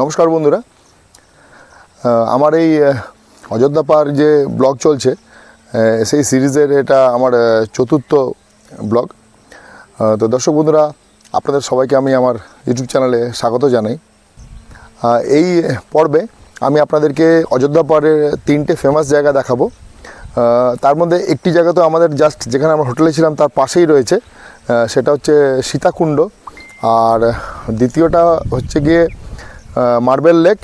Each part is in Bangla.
নমস্কার বন্ধুরা। আমার এই অযোধ্যা পাহাড় যে ব্লগ চলছে সেই সিরিজের এটা আমার চতুর্থ ব্লগ। তো দর্শক বন্ধুরা, আপনাদের সবাইকে আমি আমার ইউটিউব চ্যানেলে স্বাগত জানাই। এই পর্বে আমি আপনাদেরকে অযোধ্যা পাহাড়ের তিনটে ফেমাস জায়গা দেখাবো। তার মধ্যে একটি জায়গা তো আমাদের জাস্ট যেখানে আমরা হোটেলে ছিলাম, তার পাশেই রয়েছে। সেটা হচ্ছে সীতাকুণ্ড। আর দ্বিতীয়টা হচ্ছে গিয়ে মার্বেল লেক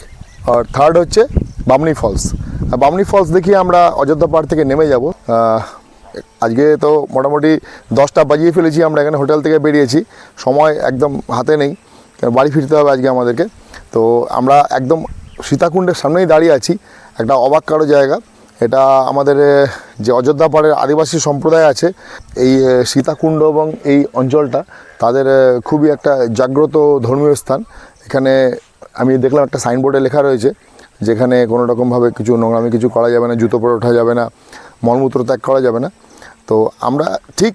আর থার্ড হচ্ছে বামনি ফলস বামনি ফলস দেখিয়ে আমরা অযোধ্যা পাহাড় থেকে নেমে যাব। আজকে তো মোটামুটি দশটা বাজিয়ে ফেলেছি, আমরা এখানে হোটেল থেকে বেরিয়েছি। সময় একদম হাতে নেই বাড়ি ফিরতে হবে আজকে আমাদেরকে। তো আমরা একদম সীতাকুণ্ডের সামনেই দাঁড়িয়ে আছি, একটা অবাক কারও জায়গা। এটা আমাদের যে অযোধ্যা পাহাড়ের আদিবাসী সম্প্রদায় আছে, এই সীতাকুণ্ড এবং এই অঞ্চলটা, তাদের খুবই একটা জাগ্রত ধর্মীয় স্থান। এখানে আমি দেখলাম একটা সাইনবোর্ডে লেখা রয়েছে, যেখানে কোনো রকমভাবে কিছু নোংরামি কিছু করা যাবে না, জুতো পরে ওঠা যাবে না, মলমূত্র ত্যাগ করা যাবে না। তো আমরা ঠিক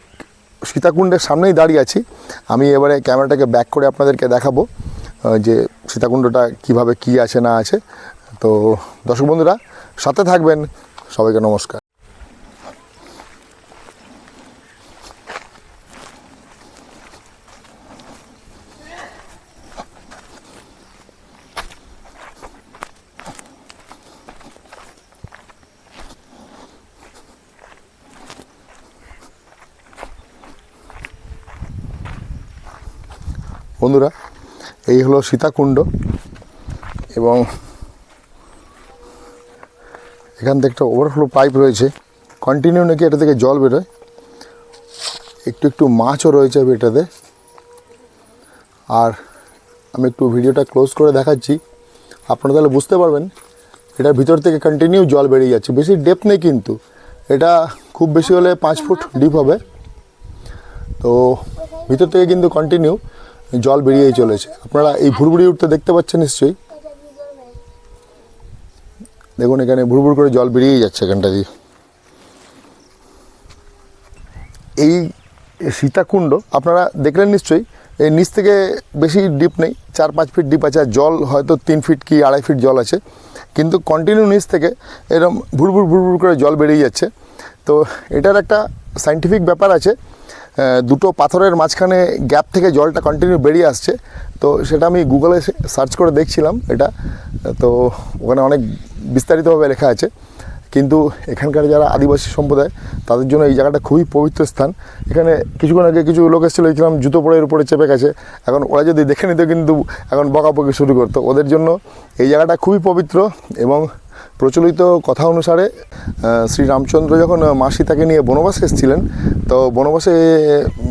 সীতাকুণ্ডের সামনেই দাঁড়িয়ে আছি। আমি এবারে ক্যামেরাটাকে ব্যাক করে আপনাদেরকে দেখাবো যে সীতাকুণ্ডটা কীভাবে কি আছে না আছে। তো দর্শক বন্ধুরা, সাথে থাকবেন। সবাইকে নমস্কার। বন্ধুরা, এই হলো সীতাকুণ্ড এবং এখান থেকে একটা ওভারফ্লো পাইপ রয়েছে। কন্টিনিউ নাকি এটা থেকে জল বেরোয়। একটু একটু মাছও রয়েছে এটাতে। আর আমি একটু ভিডিওটা ক্লোজ করে দেখাচ্ছি। আপনারা তাহলে বুঝতে পারবেন এটার ভিতর থেকে কন্টিনিউ জল বেরিয়ে যাচ্ছে। বেশি ডেপ নেই কিন্তু। এটা খুব বেশি হলে পাঁচ ফুট ডিপ হবে। তো ভিতর থেকে কিন্তু কন্টিনিউ জল বেরিয়েই চলেছে। আপনারা এই ভুড়ভুড়ি উঠতে দেখতে পাচ্ছেন নিশ্চয়ই। দেখুন, এখানে ভুড়ভুড় করে জল বেরিয়েই যাচ্ছে এখানটা দিয়ে। এই সীতাকুণ্ড, আপনারা দেখলেন নিশ্চয়ই, এই নিচ থেকে বেশি ডিপ নেই, চার পাঁচ ফিট ডিপ আছে। আর জল হয়তো তিন ফিট কি আড়াই ফিট জল আছে। কিন্তু কন্টিনিউ নিচ থেকে এরকম ভুড়ভুড় ভুড়ভুড় করে জল বেরিয়ে যাচ্ছে। তো এটার একটা সাইন্টিফিক ব্যাপার আছে। দুটো পাথরের মাঝখানে গ্যাপ থেকে জলটা কন্টিনিউ বেরিয়ে আসছে। তো সেটা আমি গুগলে সার্চ করে দেখছিলাম এটা। তো ওখানে অনেক বিস্তারিতভাবে লেখা আছে। কিন্তু এখানকার যারা আদিবাসী সম্প্রদায়, তাদের জন্য এই জায়গাটা খুবই পবিত্র স্থান। এখানে কিছুক্ষণ আগে কিছু লোক এসেছিল দেখছিলাম জুতো পরে উপরে চেপে গেছে। এখন ওরা যদি দেখে নিত কিন্তু এখন বকাবকি শুরু করতো। ওদের জন্য এই জায়গাটা খুবই পবিত্র এবং প্রচলিত কথা অনুসারে শ্রী রামচন্দ্র যখন মা সীতাকে নিয়ে বনবাসে এসেছিলেন তো বনবাসে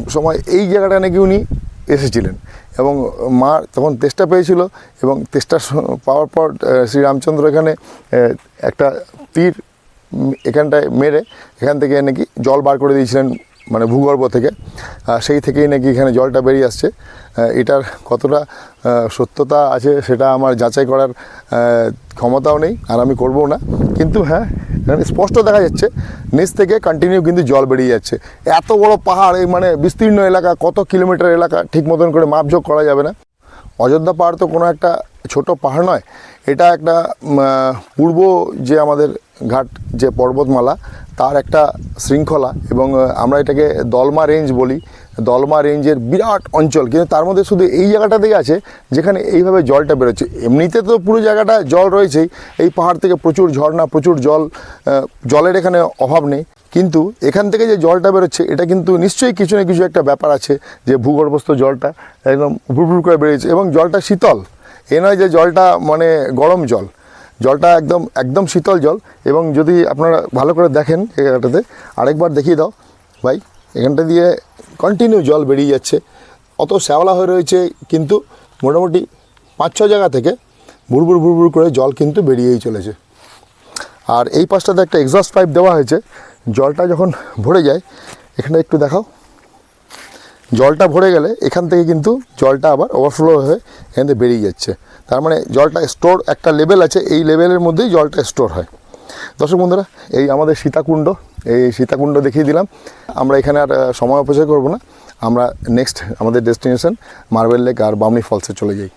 সময় এই জায়গাটা নাকি উনি এসেছিলেন। এবং মা তখন তেষ্টা পেয়েছিল এবং তেষ্টা পাওয়ার পর আহ, শ্রী রামচন্দ্র এখানে একটা তীর এখানটায় মেরে এখান থেকে নাকি জল বার করে দিয়েছিলেন মানে ভূগর্ভ থেকে। সেই থেকেই নাকি এখানে জলটা বেরিয়ে আসছে। এটার কতটা সত্যতা আছে সেটা আমার যাচাই করার ক্ষমতাও নেই, আর আমি করবও না। কিন্তু হ্যাঁ এখানে স্পষ্ট দেখা যাচ্ছে, নিচ থেকে কন্টিনিউ কিন্তু জল বেরিয়ে যাচ্ছে। এত বড় পাহাড়, এই মানে বিস্তীর্ণ এলাকা, কত কিলোমিটার এলাকা, ঠিক মতন করে মাপঝোক করা যাবে না। অযোধ্যা পাহাড় তো কোনো একটা ছোট পাহাড় নয়। এটা একটা পূর্ব যে আমাদের ঘাট যে পর্বতমালা, তার একটা শৃঙ্খলা এবং আমরা এটাকে দলমা রেঞ্জ বলি। দলমা রেঞ্জের বিরাট অঞ্চল, কিন্তু তার মধ্যে শুধু এই জায়গাটাতেই আছে যেখানে এইভাবে জলটা বেরোচ্ছে। এমনিতে তো পুরো জায়গাটা জল রয়েছেই, এই পাহাড় থেকে প্রচুর ঝর্ণা, প্রচুর জল জলের এখানে অভাব নেই। কিন্তু এখান থেকে যে জলটা বেরোচ্ছে, এটা কিন্তু নিশ্চয়ই কিছু না কিছু একটা ব্যাপার আছে যে ভূগর্ভস্থ জলটা একদম ভুরভুর করে বেরিয়েছে এবং জলটা শীতল। এ নয় যে জলটা মানে গরম জল। জলটা একদম একদম শীতল জল এবং যদি আপনারা ভালো করে দেখেন জায়গাটাতে আরেকবার দেখিয়ে দাও ভাই, এখানটা দিয়ে কন্টিনিউ জল বেরিয়ে যাচ্ছে। অত শ্যাওলা হয়ে রয়েছে কিন্তু মোটামুটি পাঁচ, ছ জায়গা থেকে ভুরভুর ভুরভুর করে জল কিন্তু বেরিয়েই চলেছে। আর এই পাশটাতে একটা এক্সস্ট পাইপ দেওয়া হয়েছে। জলটা যখন ভরে যায় এখানে একটু দেখাও। জলটা ভরে গেলে এখান থেকে কিন্তু জলটা আবার ওভারফ্লো হয়ে এখান থেকে বেরিয়ে যাচ্ছে। তার মানে জলটা স্টোর একটা লেভেল আছে, এই লেভেলের মধ্যেই জলটা স্টোর হয়। দর্শক বন্ধুরা, এই আমাদের সীতাকুণ্ড, এই সীতাকুণ্ড দেখিয়ে দিলাম। আমরা এখানে আর সময় অপচয় করব না। আমরা নেক্সট আমাদের ডেস্টিনেশন মার্বেল লেক আর বামনি ফলসে চলে যাই।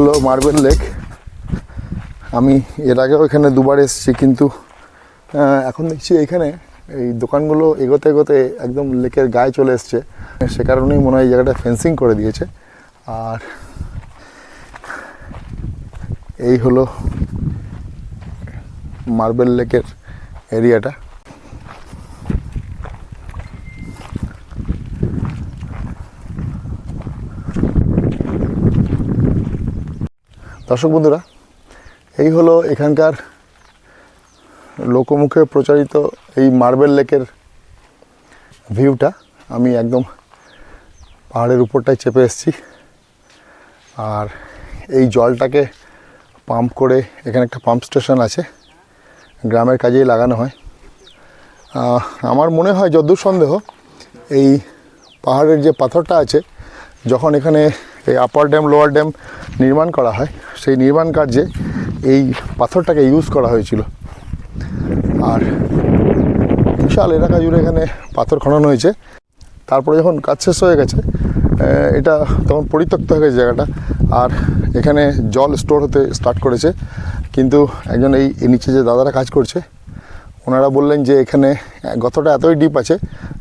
হলো মার্বেল লেক আমি এর আগেও এখানে দুবার এসেছি, কিন্তু এখন দেখছি এখানে এই দোকানগুলো এগোতে এগোতে একদম লেকের গায়ে চলে এসছে। সে কারণেই মনে হয় জায়গাটা ফেন্সিং করে দিয়েছে। আর এই হলো মার্বেল লেকের এরিয়াটা দর্শক বন্ধুরা, এই হলো এখানকার লোকমুখে প্রচারিত এই মার্বেল লেকের ভিউটা। আমি একদম পাহাড়ের উপরটায় চেপে এসেছি। আর এই জলটাকে পাম্প করে এখানে একটা পাম্প স্টেশন আছে, গ্রামের কাজেই লাগানো হয়। আমার মনে হয় যদ্দূর সন্দেহ, এই পাহাড়ের যে পাথরটা আছে, যখন এখানে এই আপার ড্যাম লোয়ার ড্যাম নির্মাণ করা হয়। সেই নির্মাণ কার্যে এই পাথরটাকে ইউজ করা হয়েছিল। আর বিশাল এলাকা জুড়ে এখানে পাথর খনন হয়েছে। তারপরে যখন কাজ শেষ হয়ে গেছে এটা তখন পরিত্যক্ত হয়ে গেছে জায়গাটা। আর এখানে জল স্টোর হতে স্টার্ট করেছে। কিন্তু একজন এই নিচে যে দাদারা কাজ করছে, ওনারা বললেন যে এখানে গতটা এতই ডিপ আছে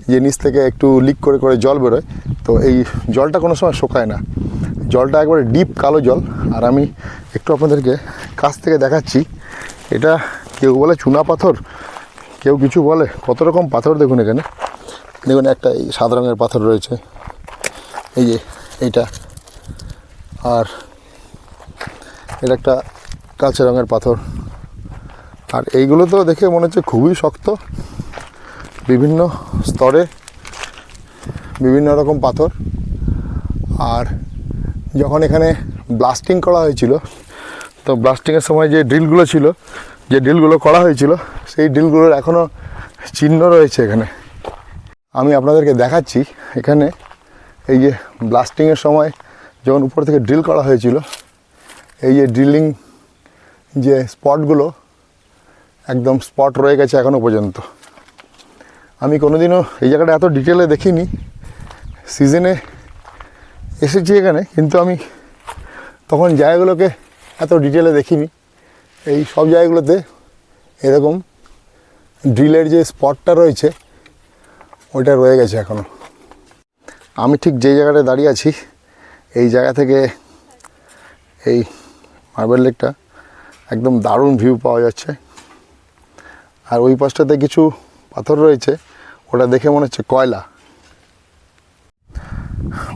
যে নিচ থেকে একটু লিক করে করে জল বেরোয়। তো এই জলটা কোনো সময় শোকায় না। জলটা একবারে ডিপ কালো জল। আর আমি একটু আপনাদেরকে কাছ থেকে দেখাচ্ছি। এটা কেউ বলে চুনা পাথর, কেউ কিছু বলে। কত রকম পাথর দেখুন এখানে। দেখুন একটা এই সাদা রঙের পাথর রয়েছে। এই যে এইটা। আর এটা একটা কাঁচা রঙের পাথর। আর এইগুলো তো দেখে মনে হচ্ছে খুবই শক্ত। বিভিন্ন স্তরে বিভিন্ন রকম পাথর। আর যখন এখানে ব্লাস্টিং করা হয়েছিল, তো ব্লাস্টিংয়ের সময় যে ড্রিলগুলো ছিল, যে ড্রিলগুলো করা হয়েছিল, সেই ড্রিলগুলোর এখনও চিহ্ন রয়েছে এখানে। আমি আপনাদেরকে দেখাচ্ছি, এখানে এই যে ব্লাস্টিংয়ের সময় যখন উপর থেকে ড্রিল করা হয়েছিল, এই যে ড্রিলিং যে স্পটগুলো একদম স্পট রয়ে গেছে এখনও পর্যন্ত। আমি কোনোদিনও এই জায়গাটা এত ডিটেলে দেখিনি। সিজনে এসেছি এখানে, কিন্তু আমি তখন জায়গাগুলোকে এত ডিটেলে দেখিনি। এই সব জায়গাগুলোতে এরকম ড্রিলের যে স্পটটা রয়েছে, ওইটা রয়ে গেছে এখনও আমি ঠিক যে জায়গাটায় দাঁড়িয়ে আছি, এই জায়গা থেকে এই মার্বেল লেকটা একদম দারুণ ভিউ পাওয়া যাচ্ছে। আর ওই পাশটাতে কিছু পাথর রয়েছে, ওটা দেখে মনে হচ্ছে কয়লা।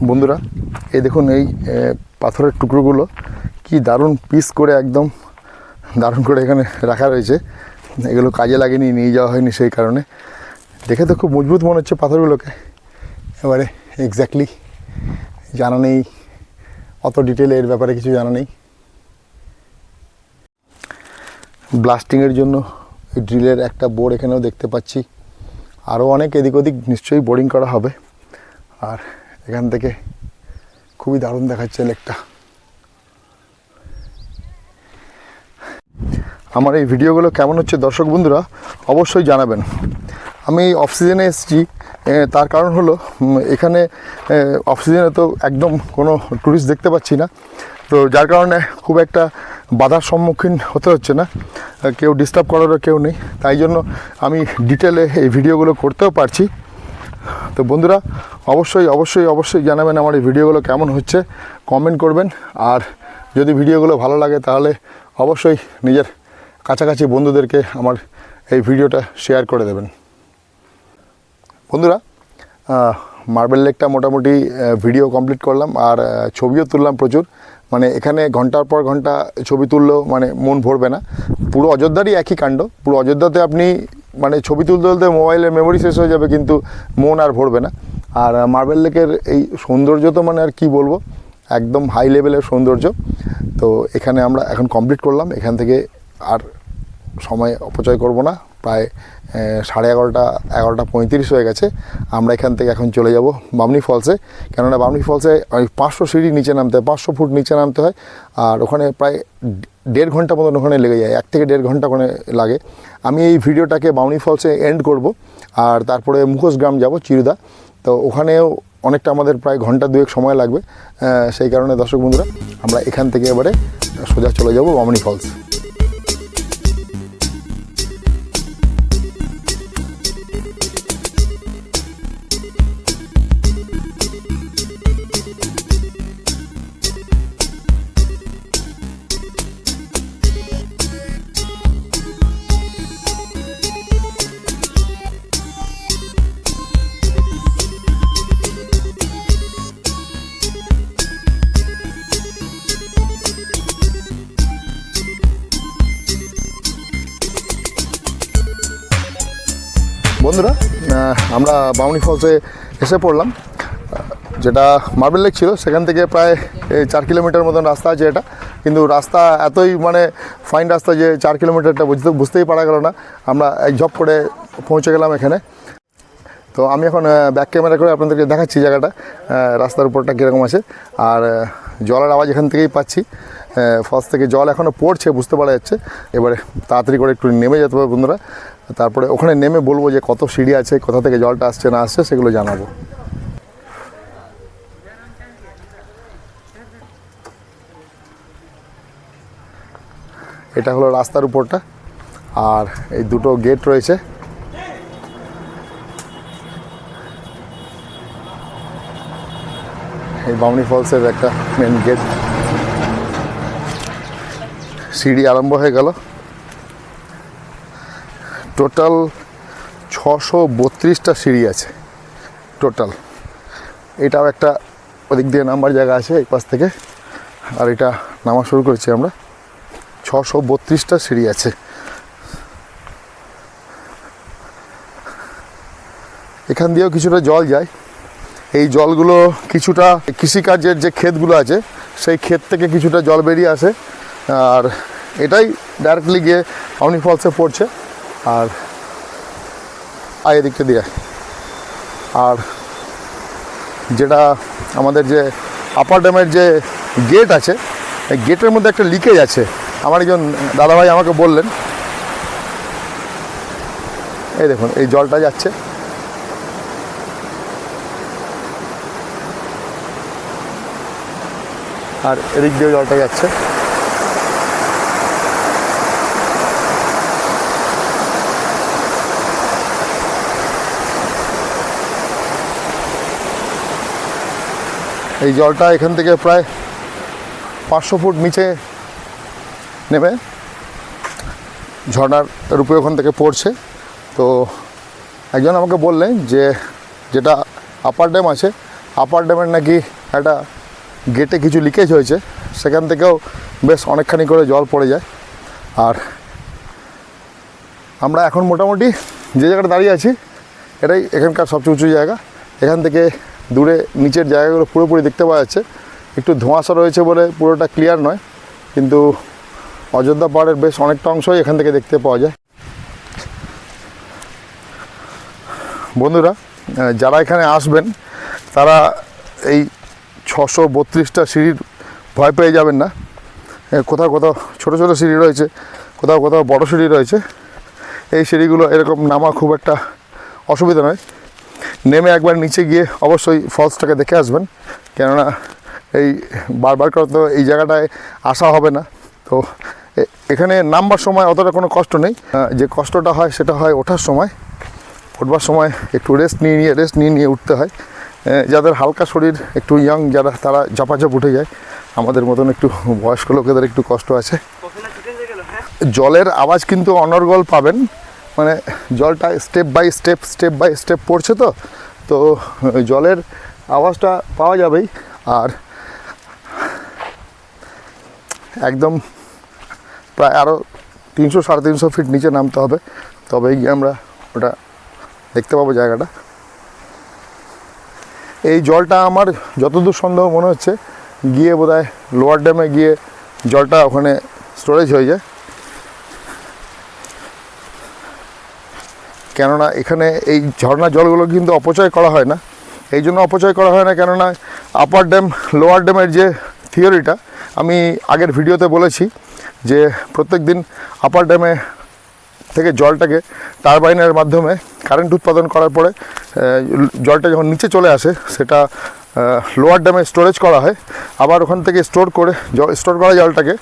বন্ধুরা, এই দেখুন এই পাথরের টুকরোগুলো কি দারুণ পিস করে একদম দারুণ করে এখানে রাখা রয়েছে। এগুলো কাজে লাগেনি, নিয়ে যাওয়া হয়নি সেই কারণে। দেখে তো খুব মজবুত মনে হচ্ছে পাথরগুলোকে। এবারে এক্স্যাক্টলি জানা নেই, অত ডিটেলে এর ব্যাপারে কিছু জানা নেই। ব্লাস্টিংয়ের জন্য ড্রিলের একটা বোর্ড এখানেও দেখতে পাচ্ছি। আরও অনেক এদিক ওদিক নিশ্চয়ই বোরিং করা হবে। আর এখান থেকে খুবই দারুণ দেখাচ্ছে লেকটা। আমার এই ভিডিওগুলো কেমন হচ্ছে দর্শক বন্ধুরা, অবশ্যই জানাবেন। আমি অফ সিজনে এসেছি তার কারণ হলো এখানে অফ সিজনে তো একদম কোনো ট্যুরিস্ট দেখতে পাচ্ছি না। তো যার কারণে খুব একটা বাধার সম্মুখীন হতে হচ্ছে না। কেউ ডিস্টার্ব করারও কেউ নেই। তাই জন্য আমি ডিটেলে এই ভিডিওগুলো করতেও পারছি। তো বন্ধুরা, অবশ্যই অবশ্যই অবশ্যই জানাবেন আমার এই ভিডিওগুলো কেমন হচ্ছে কমেন্ট করবেন। আর যদি ভিডিওগুলো ভালো লাগে তাহলে অবশ্যই নিজের কাছাকাছি বন্ধুদেরকে আমার এই ভিডিওটা শেয়ার করে দেবেন। বন্ধুরা মার্বেল লেকটা মোটামুটি ভিডিও কমপ্লিট করলাম আর ছবিও তুললাম প্রচুর। মানে এখানে ঘণ্টার পর ঘণ্টা ছবি তুললেও মানে মন ভরবে না। পুরো অযোধ্যারই একই কাণ্ড। পুরো অযোধ্যাতে আপনি মানে ছবি তুলতে তুলতে মোবাইলের মেমোরি শেষ হয়ে যাবে, কিন্তু মন আর ভরবে না। আর মার্বেল লেকের এই সৌন্দর্য তো মানে আর কি বলব? একদম হাই লেভেলের সৌন্দর্য। তো এখানে আমরা এখন কমপ্লিট করলাম। এখান থেকে আর সময় অপচয় করব না। প্রায় সাড়ে এগারোটা এগারোটা পঁয়ত্রিশ হয়ে গেছে। আমরা এখান থেকে এখন চলে যাব বামনি ফলসে কেননা বামনি ফলসে ওই পাঁচশো সিঁড়ি নিচে নামতে হয়, পাঁচশো ফুট নিচে নামতে হয়। আর ওখানে প্রায় দেড় ঘণ্টা মতন ওখানে লেগে যায়, এক থেকে দেড় ঘণ্টা ওখানে লাগে। আমি এই ভিডিওটাকে বাউনি ফলসে এন্ড করব, আর তারপরে মুখোশ গ্রাম যাব, চিরুদা। তো ওখানেও অনেকটা আমাদের প্রায় ঘণ্টা দুয়েক সময় লাগবে সেই কারণে দর্শক বন্ধুরা, আমরা এখান থেকে এবারে সোজা চলে যাব বামনি ফলস। বন্ধুরা আমরা বামনি ফলসে এসে পড়লাম যেটা মার্বেল লেক ছিল, সেখান থেকে প্রায় চার কিলোমিটার মতন রাস্তা আছে এটা। কিন্তু রাস্তা এতই মানে ফাইন রাস্তা যে চার কিলোমিটারটা বুঝতে, বুঝতেই পারা গেল না। আমরা এক ঝপ করে পৌঁছে গেলাম এখানে। তো আমি এখন ব্যাক ক্যামেরা করে আপনাদেরকে দেখাচ্ছি জায়গাটা রাস্তার উপরটা কীরকম আছে। আর জলের আওয়াজ এখান থেকেই পাচ্ছি। ফলস থেকে জল এখনও পড়ছে, বুঝতে পারা যাচ্ছে। এবারে তাড়াতাড়ি করে একটু নেমে যেতে হবে বন্ধুরা। তারপরে ওখানে নেমে বলব যে কত সিঁড়ি আছে, কোথা থেকে জলটা আসছে, না আসছে, সেগুলো জানাব। এটা হলো রাস্তার উপরটা, আর এই দুটো গেট রয়েছে। এই বামনি ফলসের একটা মেন গেট সিঁড়ি আরম্ভ হয়ে গেল। টোটাল ছশো বত্রিশটা সিঁড়ি আছে, টোটাল। এটাও একটা ওদিক দিয়ে নাম্বার জায়গা আছে, এই পাশ থেকে। আর এটা নামা শুরু করেছি আমরা। ছশো বত্রিশটা সিঁড়ি আছে। এখান দিয়েও কিছুটা জল যায়। এই জলগুলো কিছুটা কৃষিকার্যের যে ক্ষেতগুলো আছে, সেই ক্ষেত থেকে কিছুটা জল বেরিয়ে আসে। আর এটাই ডাইরেক্টলি গিয়ে আমনি ফলসে পড়ছে। আর আয় এদিকটা দিয়ে আর যেটা আমাদের যে আপার ড্যামের যে গেট আছে, এই গেটের মধ্যে একটা লিকেজ আছে। আমার একজন দাদাভাই আমাকে বললেন, এই দেখুন, এই জলটা যাচ্ছে। আর এদিক দিয়ে জলটা যাচ্ছে। এই জলটা এখান থেকে প্রায় পাঁচশো ফুট নিচে নেমে ঝর্নার রূপে ওখান থেকে পড়ছে। তো একজন আমাকে বললেন যে যেটা আপার ড্যাম আছে আপার ড্যামের নাকি একটা গেটে কিছু লিকেজ হয়েছে। সেখান থেকেও বেশ অনেকখানি করে জল পড়ে যায়। আর আমরা এখন মোটামুটি যে জায়গাটা দাঁড়িয়ে আছি, এটাই এখানকার সবচেয়ে উঁচু জায়গা। এখান থেকে দূরে নিচের জায়গাগুলো পুরোপুরি দেখতে পাওয়া যাচ্ছে। একটু ধোঁয়াশা রয়েছে বলে পুরোটা ক্লিয়ার নয়, কিন্তু অযোধ্যা পাহাড়ের বেশ অনেকটা অংশই এখান থেকে দেখতে পাওয়া যায়। বন্ধুরা যারা এখানে আসবেন, তারা এই ছশো বত্রিশটা সিঁড়ির ভয় পেয়ে যাবেন না। কোথাও কোথাও ছোটো ছোটো সিঁড়ি রয়েছে, কোথাও কোথাও বড় সিঁড়ি রয়েছে। এই সিঁড়িগুলো এরকম নামা খুব একটা অসুবিধা নয়। নেমে একবার নিচে গিয়ে অবশ্যই ফলসটাকে দেখে আসবেন। কেননা এই বারবার করে তো এই জায়গাটায় আসা হবে না। তো এখানে নামবার সময় অতটা কোনো কষ্ট নেই। যে কষ্টটা হয় সেটা হয় ওঠার সময়। উঠবার সময় একটু রেস্ট নিয়ে নিয়ে রেস্ট নিয়ে নিয়ে উঠতে হয়। যাদের হালকা শরীর একটু ইয়াং যারা তারা ঝাপাঝাপ উঠে যায়। আমাদের মতন একটু বয়স্ক লোকেদের একটু কষ্ট আছে। জলের আওয়াজ কিন্তু অনর্গল পাবেন। মানে জলটা step by step step by step পড়ছে তো তো জলের আওয়াজটা পাওয়া যাবেই। আর একদম প্রায় আরও তিনশো, সাড়ে তিনশো ফিট নিচে নামতে হবে। তবেই গিয়ে আমরা ওটা দেখতে পাবো জায়গাটা। এই জলটা আমার যতদূর সন্দেহ মনে হচ্ছে, গিয়ে বোধহয় লোয়ার ড্যামে গিয়ে জলটা ওখানে স্টোরেজ হয়ে যায়। কেননা এখানে এই ঝর্ণা জলগুলো কিন্তু অপচয় করা হয় না। এই জন্য অপচয় করা হয় না, কেননা আপার ড্যাম লোয়ার ড্যামের যে থিওরিটা আমি আগের ভিডিওতে বলেছি যে প্রত্যেক দিন আপার ড্যামে থেকে জলটাকে টারবাইনের মাধ্যমে কারেন্ট উৎপাদন করার পরে জলটা যখন নিচে চলে আসে, সেটা লোয়ার ড্যামে স্টোরেজ করা হয়। আবার ওখান থেকে স্টোর করে জল স্টোর করা জলটাকে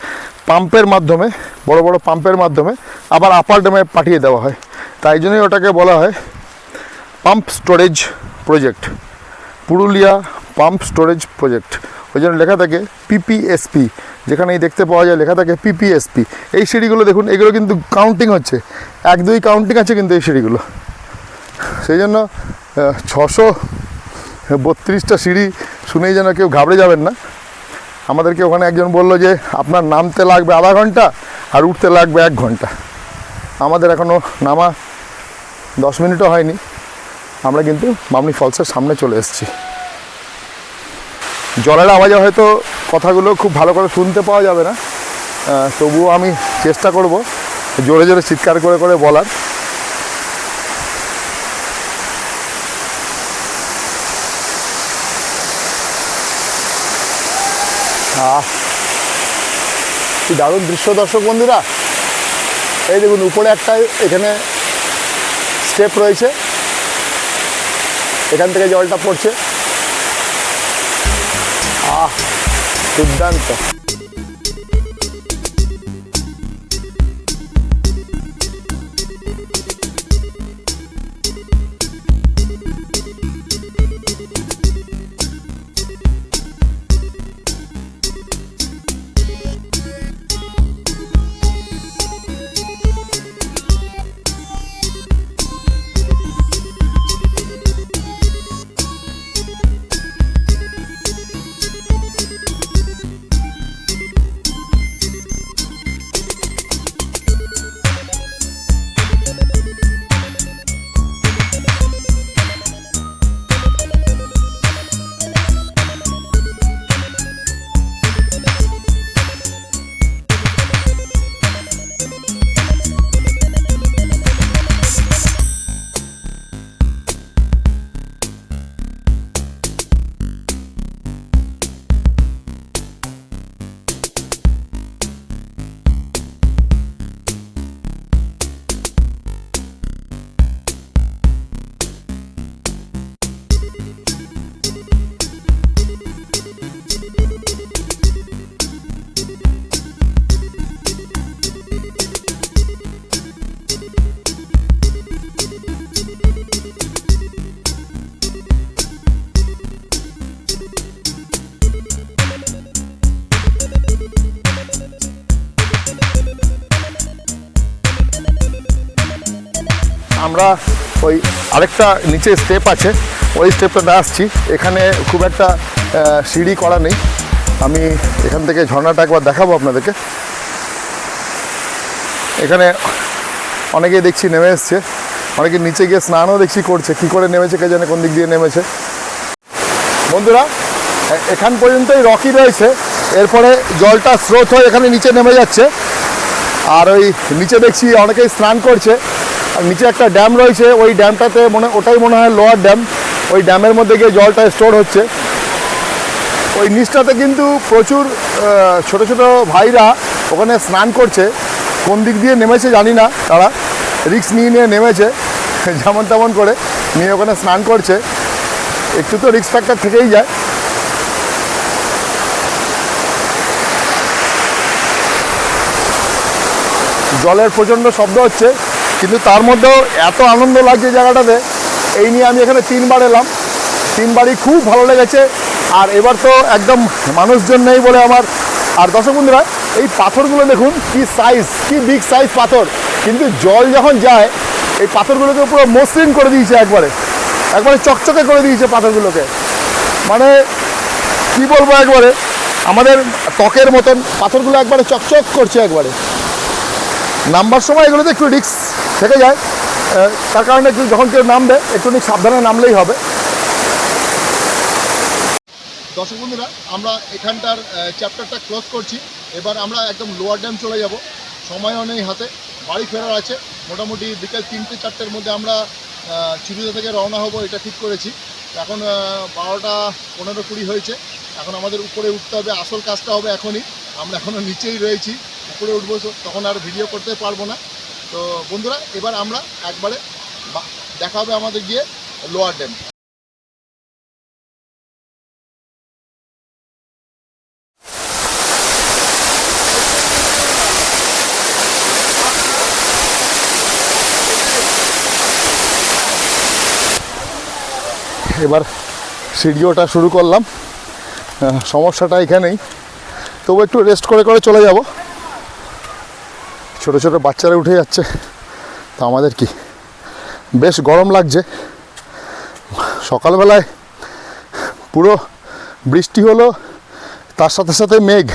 পাম্পের মাধ্যমে, বড় বড় পাম্পের মাধ্যমে আবার আপার ড্যামে পাঠিয়ে দেওয়া হয়। তাই জন্যই ওটাকে বলা হয় pump storage project. Purulia pump storage project. ওই জন্য লেখা থাকে পিপিএসপি যেখানে এই দেখতে পাওয়া যায় লেখা থাকে পিপিএসপি এই সিঁড়িগুলো দেখুন, এগুলো কিন্তু কাউন্টিং হচ্ছে। এক দুই কাউন্টিং আছে কিন্তু এই সিঁড়িগুলো। সেই জন্য ছশো বত্রিশটা সিঁড়ি শুনেই যেন কেউ ঘাবড়ে যাবেন না। আমাদেরকে ওখানে একজন বলল যে, আপনার নামতে লাগবে আধা ঘণ্টা আর উঠতে লাগবে এক ঘণ্টা। আমাদের এখনও নামা দশ মিনিটও হয়নি। আমরা কিন্তু মামনি ফলসের সামনে চলে এসেছি। জলের আওয়াজে হয়তো কথাগুলো খুব ভালো করে শুনতে পাওয়া যাবে না। তবুও আমি চেষ্টা করব জোরে জোরে চিৎকার করে করে বলার। দারুণ দৃশ্য দর্শক বন্ধুরা। এই দেখুন, উপরে একটা এখানে স্টেপ রয়েছে। এখান থেকে জলটা পড়ছে। আহ দুর্দান্ত। আমরা ওই আরেকটা নিচে স্টেপ আছে। ওই স্টেপটাতে আসছি। এখানে খুব একটা সিঁড়ি করা নেই। আমি এখান থেকে ঝর্ণাটা একবার দেখাবো আপনাদেরকে। এখানে অনেকেই দেখছি নেমে এসছে। অনেকে নিচে গিয়ে স্নানও দেখছি করছে। কি করে নেমেছে কে জানে কোন দিক দিয়ে নেমেছে। বন্ধুরা এখান পর্যন্তই রকি রয়েছে। এরপরে জলটা স্রোত হয়ে এখানে নিচে নেমে যাচ্ছে। আর ওই নিচে দেখছি অনেকেই স্নান করছে। আর নিচে একটা ড্যাম রয়েছে, ওই ড্যামটাতে মনে, ওটাই মনে হয় লোয়ার ড্যাম। ওই ড্যামের মধ্যে গিয়ে জলটা স্টোর হচ্ছে। ওই নিচটাতে কিন্তু প্রচুর ছোট ছোট ভাইরা ওখানে স্নান করছে। কোন দিক দিয়ে নেমেছে জানি না তারা। রিক্স নিয়ে নিয়ে নেমেছে, যেমন তেমন করে নিয়ে ওখানে স্নান করছে। একটু তো রিক্স ফ্যাক্টর থেকেই যায়। জলের প্রচণ্ড শব্দ হচ্ছে। কিন্তু তার মধ্যেও এত আনন্দ লাগছে জায়গাটাতে। এই নিয়ে আমি এখানে তিনবার এলাম। তিনবারই খুব ভালো লেগেছে। আর এবার তো একদম মানুষজন নেই বলে আমার আর দর্শক বন্ধুরা, এই পাথরগুলো দেখুন, কি সাইজ কি বিগ সাইজ পাথর। কিন্তু জল যখন যায়, এই পাথরগুলোকে পুরো মসৃণ করে দিয়েছে একবারে। একবারে চকচকে করে দিয়েছে পাথরগুলোকে। মানে কি বলব একবারে? আমাদের ত্বকের মতন পাথরগুলো একবারে চকচক করছে একবারে। নামবার সময় এগুলোতে একটু রিক্স থেকে যায়। তার কারণে যখন কেউ নামবে একটু সাবধানে নামলেই হবে। দর্শক বন্ধুরা, আমরা এখানটার চ্যাপ্টারটা ক্লোজ করছি। এবার আমরা একদম লোয়ার ড্যাম চলে যাব। সময়ও নেই হাতে, বাড়ি ফেরার আছে। মোটামুটি বিকেল তিনটে, চারটের মধ্যে আমরা চিরুদা থেকে রওনা হব, এটা ঠিক করেছি। এখন বারোটা পনেরো কুড়ি হয়েছে। এখন আমাদের উপরে উঠতে হবে, আসল কাজটা হবে এখনই। আমরা এখনও নিচেই রয়েছি, উপরে উঠবো, তখন আর ভিডিও করতে পারব না। তো বন্ধুরা, এবার আমরা একবারে দেখা হবে আমাদের গিয়ে লোয়ার ড্যাম এবার সিডিওটা শুরু করলাম। সমস্যাটা এখানেই। তবু একটু রেস্ট করে করে চলে যাব। ছোট ছোট বাচ্চারা উঠে যাচ্ছে। তো আমাদের কি? বেশ গরম লাগছে। সকালবেলায় পুরো বৃষ্টি হলো তার সাথে সাথে মেঘ।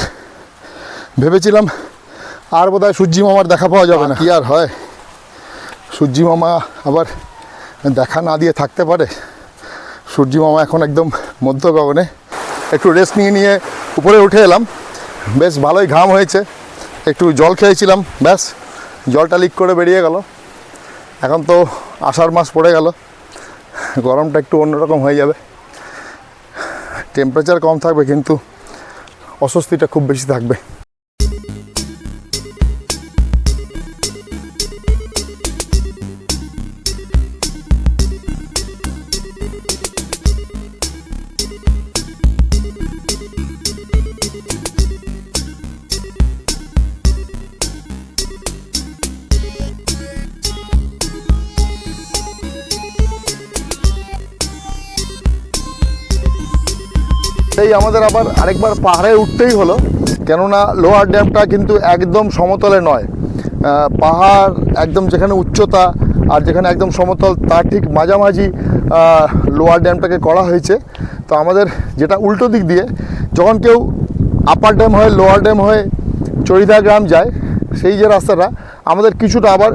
ভেবেছিলাম আর বোধহয় সূর্যি মামার দেখা পাওয়া যাবে না। কি আর হয়? সূর্যি মামা আবার দেখা না দিয়ে থাকতে পারে। সূর্যি মামা এখন একদম মধ্য গগনে একটু রেস্ট নিয়ে নিয়ে উপরে উঠে এলাম। বেশ ভালোই ঘাম হয়েছে। একটু জল খেয়েছিলাম, ব্যাস, জলটা লিক করে বেরিয়ে গেল। এখন তো আষাঢ় মাস পড়ে গেল, গরমটা একটু অন্যরকম হয়ে যাবে। টেম্পারেচার কম থাকবে, কিন্তু অস্বস্তিটা খুব বেশি থাকবে। সেই আমাদের আবার আরেকবার পাহাড়ে উঠতেই হলো। কেননা লোয়ার ড্যামটা কিন্তু একদম সমতলে নয়। পাহাড় একদম যেখানে উচ্চতা আর যেখানে একদম সমতল, তার ঠিক মাঝামাঝি লোয়ার ড্যামটাকে করা হয়েছে। তো আমাদের যেটা উল্টো দিক দিয়ে, যখন কেউ আপার ড্যাম হয়ে, লোয়ার ড্যাম হয়ে চরিদা গ্রাম যায়, সেই যে রাস্তাটা, আমাদের কিছুটা আবার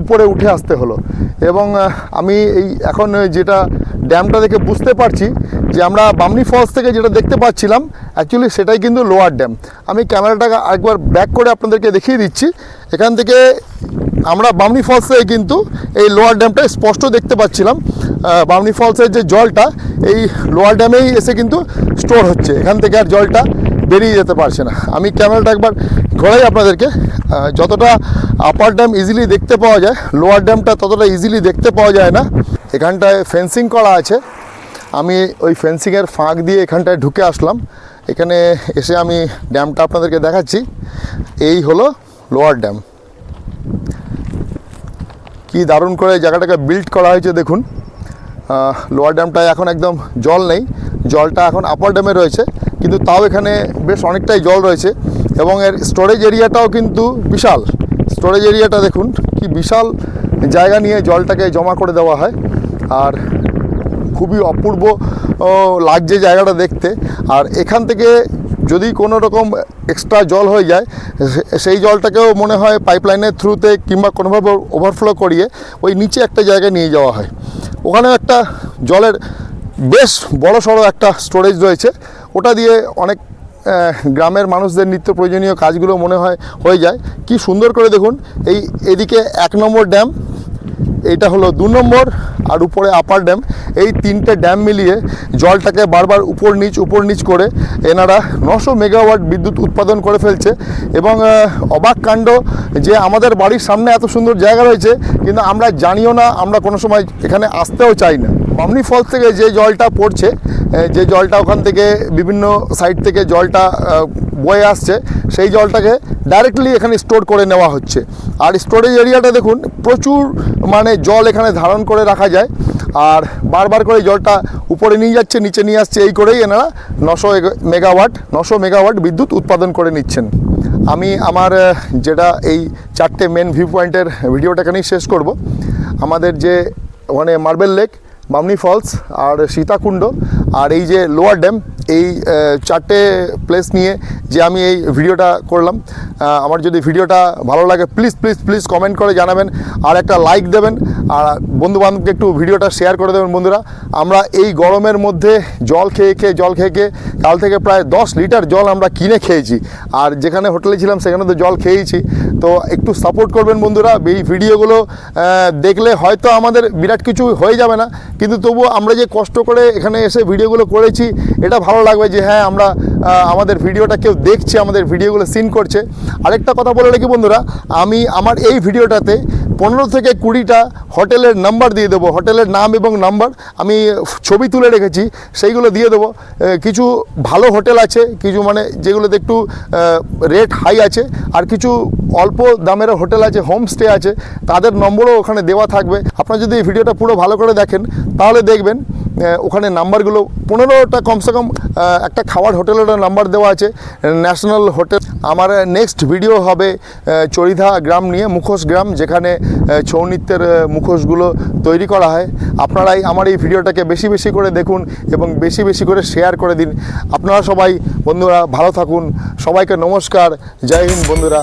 উপরে উঠে আসতে হলো। এবং আমি এই এখন যেটা ড্যামটা দেখে বুঝতে পারছি যে আমরা বামনি ফলস থেকে যেটা দেখতে পাচ্ছিলাম অ্যাকচুয়ালি সেটাই কিন্তু লোয়ার ড্যাম। আমি ক্যামেরাটাকে একবার ব্যাক করে আপনাদেরকে দেখিয়ে দিচ্ছি। এখান থেকে আমরা বামনি ফলস থেকে কিন্তু এই লোয়ার ড্যামটা স্পষ্ট দেখতে পাচ্ছিলাম। বামনি ফলসের যে জলটা, এই লোয়ার ড্যামেই এসে কিন্তু স্টোর হচ্ছে। এখান থেকে আর জলটা বেরিয়ে যেতে পারছে না। আমি ক্যামেরাটা একবার ঘোরাই আপনাদেরকে। যতটা আপার ড্যাম ইজিলি দেখতে পাওয়া যায় লোয়ার ড্যামটা ততটা ইজিলি দেখতে পাওয়া যায় না। এখানটায় ফেন্সিং করা আছে। আমি ওই ফেন্সিংয়ের ফাঁক দিয়ে এখানটায় ঢুকে আসলাম। এখানে এসে আমি ড্যামটা আপনাদেরকে দেখাচ্ছি। এই হলো লোয়ার ড্যাম কি দারুণ করে জায়গাটাকে বিল্ড করা হয়েছে, দেখুন। লোয়ার ড্যামটায় এখন একদম জল নেই। জলটা এখন আপার ড্যামে রয়েছে, কিন্তু তাও এখানে বেশ অনেকটাই জল রয়েছে এবং এর স্টোরেজ এরিয়াটাও কিন্তু বিশাল। স্টোরেজ এরিয়াটা দেখুন, কি বিশাল জায়গা নিয়ে জলটাকে জমা করে দেওয়া হয়। আর খুবই অপূর্ব লাগছে জায়গাটা দেখতে। আর এখান থেকে যদি কোনো রকম এক্সট্রা জল হয়ে যায়, সেই জলটাকেও মনে হয় পাইপলাইনের থ্রুতে কিংবা কোনোভাবে ওভারফ্লো করিয়ে ওই নিচে একটা জায়গায় নিয়ে যাওয়া হয়। ওখানেও একটা জলের বেশ বড় সড়ো একটা স্টোরেজ রয়েছে। ওটা দিয়ে অনেক গ্রামের মানুষদের নিত্য প্রয়োজনীয় কাজগুলো মনে হয়, হয়ে যায়। কি সুন্দর করে দেখুন, এই এদিকে এক নম্বর ড্যাম এইটা হলো দু নম্বর আর উপরে আপার ড্যাম এই তিনটে ড্যাম মিলিয়ে জলটাকে বারবার উপর নিচ উপর নিচ করে এনারা নশো মেগাওয়াট বিদ্যুৎ উৎপাদন করে ফেলছে এবং অবাক কাণ্ড যে আমাদের বাড়ির সামনে এত সুন্দর জায়গা রয়েছে, কিন্তু আমরা জানিও না, আমরা কোনো সময় এখানে আসতেও চাই না। বামনি ফলস থেকে যে জলটা পড়ছে যে জলটা ওখান থেকে বিভিন্ন সাইড থেকে জলটা বয়ে আসছে, সেই জলটাকে ডাইরেক্টলি এখানে স্টোর করে নেওয়া হচ্ছে। আর স্টোরেজ এরিয়াটা দেখুন, প্রচুর মানে জল এখানে ধারণ করে রাখা যায়। আর বারবার করে জলটা উপরে নিয়ে যাচ্ছে, নিচে নিয়ে আসছে, এই করেই এনারা নশো মেগাওয়াট নশো মেগাওয়াট বিদ্যুৎ উৎপাদন করে নিচ্ছেন। আমি আমার যেটা এই চারটে মেন ভিউ পয়েন্টের ভিডিওটা এখানেই শেষ করব। আমাদের যে ওখানে মার্বেল লেক বামনি ফলস আর সীতাকুণ্ড। আর এই যে লোয়ার ড্যাম, এই চারটে প্লেস নিয়ে যে আমি এই ভিডিওটা করলাম আমার যদি ভিডিওটা ভালো লাগে প্লিজ প্লিজ প্লিজ কমেন্ট করে জানাবেন আর একটা লাইক দেবেন। আর বন্ধু বান্ধবকে একটু ভিডিওটা শেয়ার করে দেবেন বন্ধুরা। আমরা এই গরমের মধ্যে জল খেয়ে খেয়ে, জল খেয়ে খেয়ে কাল থেকে প্রায় দশ লিটার জল আমরা কিনে খেয়েছি। আর যেখানে হোটেলে ছিলাম, সেখানে তো জল খেয়েছি তো একটু সাপোর্ট করবেন বন্ধুরা, এই ভিডিওগুলো দেখলে হয়তো আমাদের বিরাট কিছু হয়ে যাবে না। কিন্তু তবুও আমরা যে কষ্ট করে এখানে এসে ভিডিওগুলো করেছি, এটা ভালো লাগবে যে হ্যাঁ আমরা আমাদের ভিডিওটা কেউ দেখছে, আমাদের ভিডিওগুলো সিন করছে। আরেকটা কথা বলে রাখি বন্ধুরা, আমি আমার এই ভিডিওটাতে পনেরো থেকে কুড়িটা হোটেলের নাম্বার দিয়ে দেবো। হোটেলের নাম এবং নাম্বার আমি ছবি তুলে রেখেছি, সেইগুলো দিয়ে দেবো। কিছু ভালো হোটেল আছে, কিছু মানে যেগুলোতে একটু রেট হাই আছে, আর কিছু অল্প দামের হোটেল আছে হোমস্টে আছে, তাদের নম্বরও ওখানে দেওয়া থাকবে। আপনারা যদি এই ভিডিওটা পুরো ভালো করে দেখেন, তাহলে দেখবেন ওখানে নাম্বারগুলো পনেরোটা কমসে কম একটা খাওয়ার হোটেলের নাম্বার দেওয়া আছে, ন্যাশনাল হোটেল। আমার নেক্সট ভিডিও হবে চরিধা গ্রাম নিয়ে, মুখোশ গ্রাম, যেখানে ছৌ নৃত্যের মুখোশগুলো তৈরি করা হয়। আপনারাই আমার এই ভিডিওটাকে বেশি বেশি করে দেখুন এবং বেশি বেশি করে শেয়ার করে দিন। আপনারা সবাই বন্ধুরা ভালো থাকুন। সবাইকে নমস্কার। জয় হিন্দ বন্ধুরা।